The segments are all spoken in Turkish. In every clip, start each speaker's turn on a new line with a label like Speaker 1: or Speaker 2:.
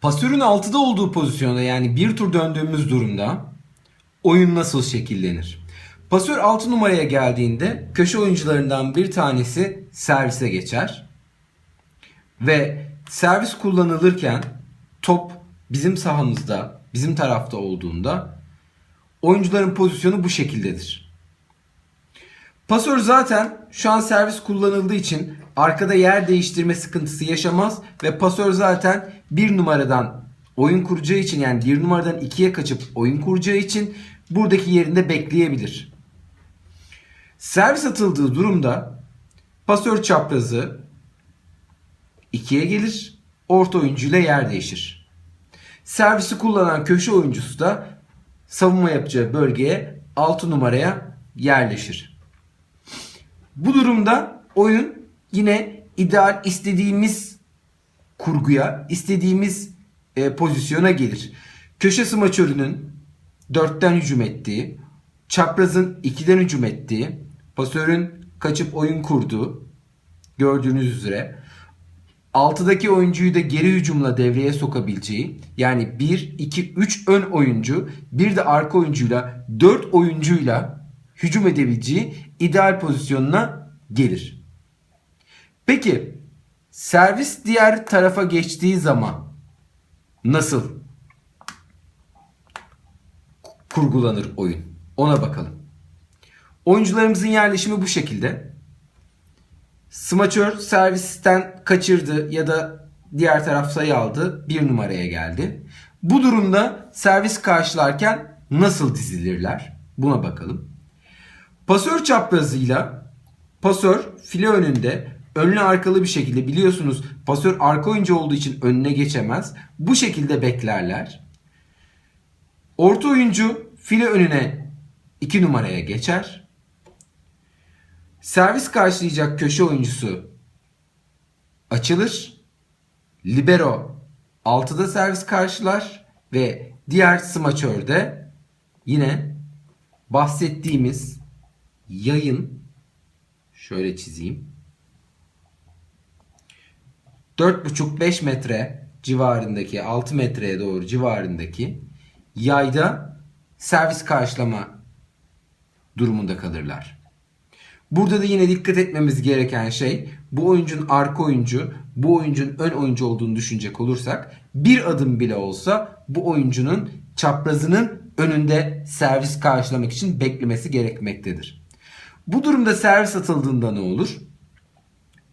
Speaker 1: Pasörün 6'da olduğu pozisyonda yani bir tur döndüğümüz durumda oyun nasıl şekillenir? Pasör 6 numaraya geldiğinde köşe oyuncularından bir tanesi servise geçer. Ve servis kullanılırken top bizim sahamızda, bizim tarafta olduğunda oyuncuların pozisyonu bu şekildedir. Pasör zaten şu an servis kullanıldığı için arkada yer değiştirme sıkıntısı yaşamaz ve pasör zaten bir numaradan oyun kuracağı için yani bir numaradan ikiye kaçıp oyun kuracağı için buradaki yerinde bekleyebilir. Servis atıldığı durumda pasör çaprazı ikiye gelir, orta oyuncu ile yer değişir. Servisi kullanan köşe oyuncusu da savunma yapacağı bölgeye 6 numaraya yerleşir. Bu durumda oyun yine ideal istediğimiz kurguya, istediğimiz e, pozisyona gelir. Köşe smaçörünün 4'ten hücum ettiği, çaprazın 2'den hücum ettiği, pasörün kaçıp oyun kurduğu gördüğünüz üzere 6'daki oyuncuyu da geri hücumla devreye sokabileceği yani 1, 2, 3 ön oyuncu bir de arka oyuncuyla 4 oyuncuyla hücum edebileceği ideal pozisyonuna gelir. Peki servis diğer tarafa geçtiği zaman nasıl kurgulanır oyun? Ona bakalım. Oyuncularımızın yerleşimi bu şekilde. Smaçör servisten kaçırdı ya da diğer taraf sayı aldı. Bir numaraya geldi. Bu durumda servis karşılarken nasıl dizilirler? Buna bakalım. Pasör çaprazıyla pasör file önünde önlü arkalı bir şekilde biliyorsunuz pasör arka oyuncu olduğu için önüne geçemez. Bu şekilde beklerler. Orta oyuncu file önüne 2 numaraya geçer. Servis karşılayacak köşe oyuncusu açılır. Libero 6'da servis karşılar ve diğer smaçör de yine bahsettiğimiz yayın şöyle çizeyim. 4,5-5 metre civarındaki 6 metreye doğru civarındaki yayda servis karşılama durumunda kalırlar. Burada da yine dikkat etmemiz gereken şey bu oyuncunun arka oyuncu, bu oyuncunun ön oyuncu olduğunu düşünecek olursak bir adım bile olsa bu oyuncunun çaprazının önünde servis karşılamak için beklemesi gerekmektedir. Bu durumda servis atıldığında ne olur?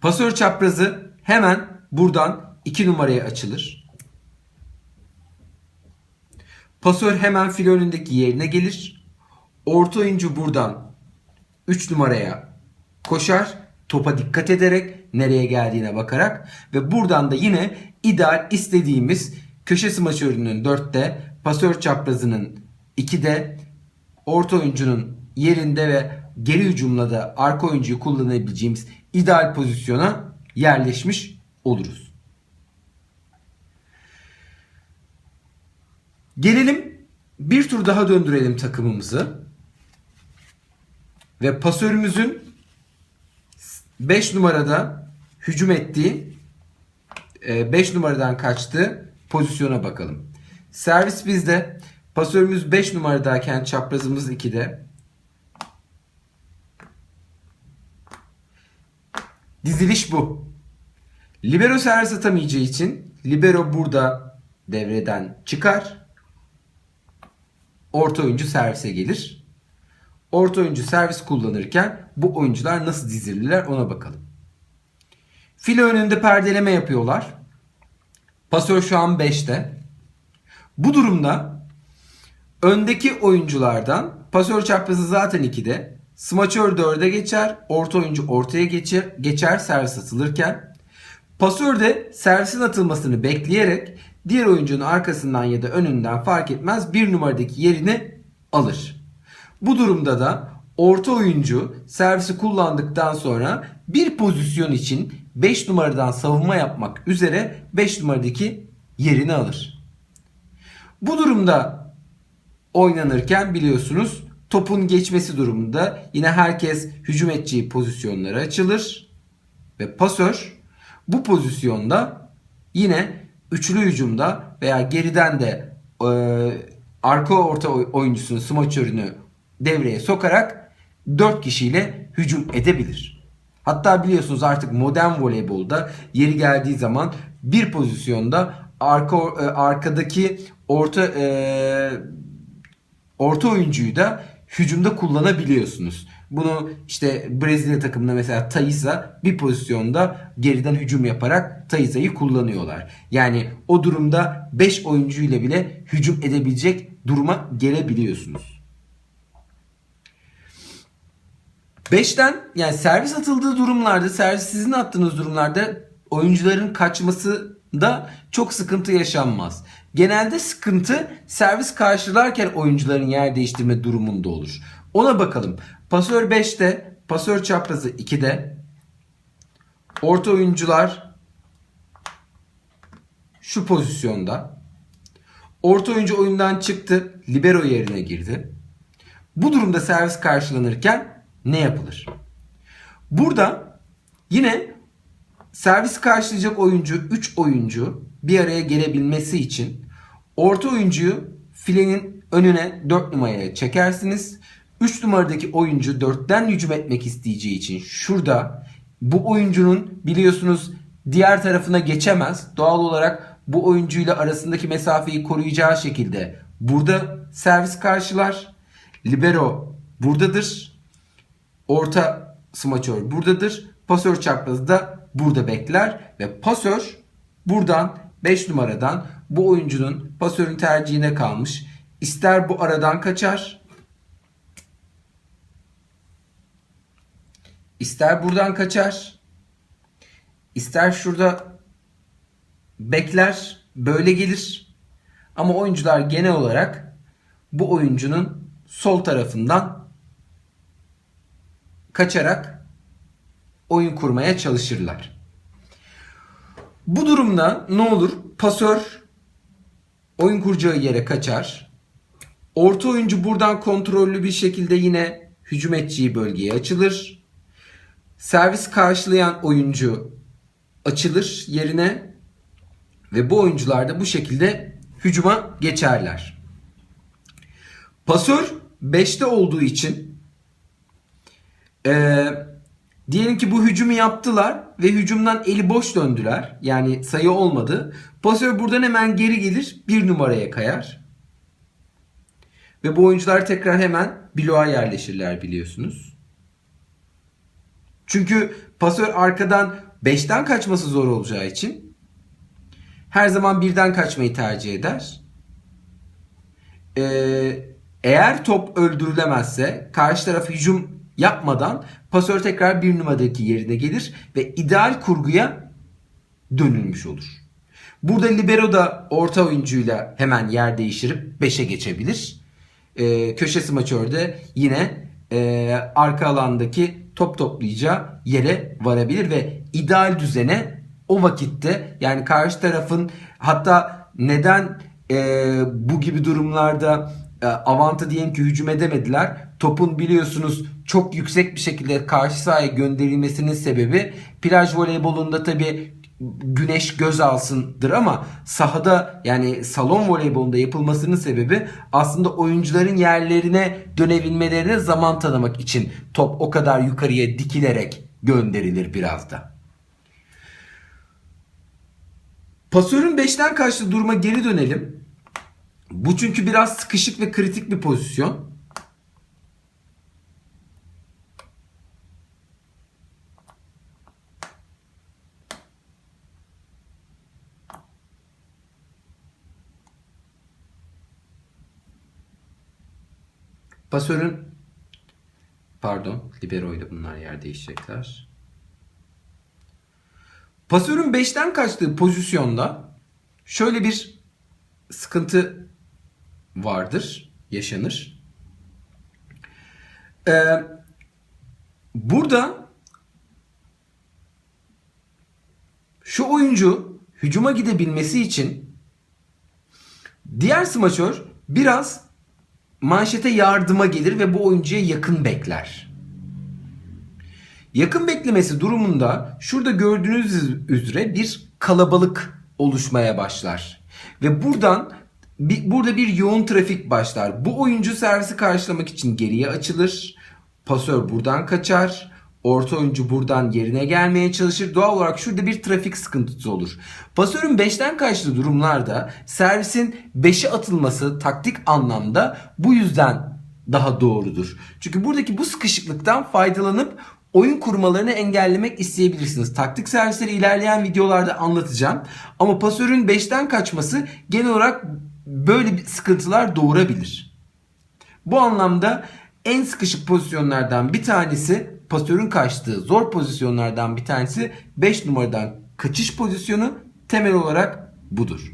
Speaker 1: Pasör çaprazı hemen buradan 2 numaraya açılır. Pasör hemen file önündeki yerine gelir. Orta oyuncu buradan 3 numaraya koşar. Topa dikkat ederek nereye geldiğine bakarak ve buradan da yine ideal istediğimiz köşe smaçörünün 4'te, pasör çaprazının 2'de, orta oyuncunun yerinde ve geri hücumla da arka oyuncuyu kullanabileceğimiz ideal pozisyona yerleşmiş oluruz. Gelelim bir tur daha döndürelim takımımızı. Ve pasörümüzün 5 numarada hücum ettiği 5 numaradan kaçtığı pozisyona bakalım. Servis bizde. Pasörümüz 5 numaradayken çaprazımız 2'de. Diziliş bu. Libero servis atamayacağı için libero burada devreden çıkar. Orta oyuncu servise gelir. Orta oyuncu servis kullanırken bu oyuncular nasıl dizilirler ona bakalım. File önünde perdeleme yapıyorlar. Pasör şu an 5'te. Bu durumda öndeki oyunculardan pasör çaprazı zaten 2'de. Smaçör 4'e geçer. Orta oyuncu ortaya geçer, geçer servis atılırken. Pasör de servisin atılmasını bekleyerek diğer oyuncunun arkasından ya da önünden fark etmez bir numaradaki yerini alır. Bu durumda da orta oyuncu servisi kullandıktan sonra bir pozisyon için 5 numaradan savunma yapmak üzere 5 numaradaki yerini alır. Bu durumda oynanırken biliyorsunuz topun geçmesi durumunda yine herkes hücum edeceği pozisyonlara açılır ve pasör bu pozisyonda yine üçlü hücumda veya geriden de e, arka orta oy- oyuncusunu, smaçörünü devreye sokarak 4 kişiyle hücum edebilir. Hatta biliyorsunuz artık modern voleybolda yeri geldiği zaman bir pozisyonda arka e, arkadaki orta e, orta oyuncuyu da hücumda kullanabiliyorsunuz. Bunu işte Brezilya takımında mesela Thaisa bir pozisyonda geriden hücum yaparak Thaisa'yı kullanıyorlar. Yani o durumda 5 oyuncuyla bile hücum edebilecek duruma gelebiliyorsunuz. 5'ten yani servis atıldığı durumlarda, servis sizin attığınız durumlarda oyuncuların kaçması da çok sıkıntı yaşanmaz. Genelde sıkıntı servis karşılarken oyuncuların yer değiştirme durumunda olur. Ona bakalım. Pasör 5'te, pasör çaprazı 2'de. Orta oyuncular şu pozisyonda. Orta oyuncu oyundan çıktı, libero yerine girdi. Bu durumda servis karşılanırken ne yapılır? Burada yine servis karşılayacak oyuncu 3 oyuncu bir araya gelebilmesi için orta oyuncuyu filenin önüne 4 numaraya çekersiniz. 3 numaradaki oyuncu 4'ten hücum etmek isteyeceği için şurada bu oyuncunun biliyorsunuz diğer tarafına geçemez. Doğal olarak bu oyuncuyla arasındaki mesafeyi koruyacağı şekilde burada servis karşılar. Libero buradadır. Orta smaçör buradadır. Pasör çaprazı da burada bekler ve pasör buradan 5 numaradan bu oyuncunun pasörün tercihine kalmış. İster bu aradan kaçar. ister buradan kaçar. ister şurada bekler. Böyle gelir. Ama oyuncular genel olarak bu oyuncunun sol tarafından kaçarak oyun kurmaya çalışırlar. Bu durumda ne olur? Pasör oyun kuracağı yere kaçar. Orta oyuncu buradan kontrollü bir şekilde yine hücum edeceği bölgeye açılır. Servis karşılayan oyuncu açılır yerine ve bu oyuncular da bu şekilde hücuma geçerler. Pasör 5'te olduğu için ee, diyelim ki bu hücumu yaptılar ve hücumdan eli boş döndüler. Yani sayı olmadı. Pasör buradan hemen geri gelir bir numaraya kayar. Ve bu oyuncular tekrar hemen bloğa yerleşirler biliyorsunuz. Çünkü pasör arkadan 5'ten kaçması zor olacağı için her zaman birden kaçmayı tercih eder. Ee, eğer top öldürülemezse karşı taraf hücum yapmadan pasör tekrar bir numaradaki yerine gelir ve ideal kurguya dönülmüş olur. Burada libero da orta oyuncuyla hemen yer değiştirip 5'e geçebilir. Ee, köşe smaçörde yine e, arka alandaki top toplayacağı yere varabilir ve ideal düzene o vakitte yani karşı tarafın hatta neden e, bu gibi durumlarda e, Avant'a diyelim ki hücum edemediler. Topun biliyorsunuz çok yüksek bir şekilde karşı sahaya gönderilmesinin sebebi plaj voleybolunda tabi güneş göz alsındır ama sahada yani salon voleybolunda yapılmasının sebebi aslında oyuncuların yerlerine dönebilmelerine zaman tanımak için top o kadar yukarıya dikilerek gönderilir biraz da. Pasörün 5'ten kaçtığı duruma geri dönelim. Bu çünkü biraz sıkışık ve kritik bir pozisyon. Pasörün pardon libero'yla bunlar yer değişecekler. Pasörün 5'ten kaçtığı pozisyonda şöyle bir sıkıntı vardır, yaşanır. Ee, burada şu oyuncu hücuma gidebilmesi için diğer smaçör biraz manşete yardıma gelir ve bu oyuncuya yakın bekler. Yakın beklemesi durumunda şurada gördüğünüz üzere bir kalabalık oluşmaya başlar. Ve buradan bir, burada bir yoğun trafik başlar. Bu oyuncu servisi karşılamak için geriye açılır. Pasör buradan kaçar. Orta oyuncu buradan yerine gelmeye çalışır. Doğal olarak şurada bir trafik sıkıntısı olur. Pasörün 5'ten kaçtığı durumlarda servisin 5'e atılması taktik anlamda bu yüzden daha doğrudur. Çünkü buradaki bu sıkışıklıktan faydalanıp oyun kurmalarını engellemek isteyebilirsiniz. Taktik servisleri ilerleyen videolarda anlatacağım. Ama pasörün 5'ten kaçması genel olarak böyle sıkıntılar doğurabilir. Bu anlamda en sıkışık pozisyonlardan bir tanesi pasörün kaçtığı zor pozisyonlardan bir tanesi 5 numaradan kaçış pozisyonu temel olarak budur.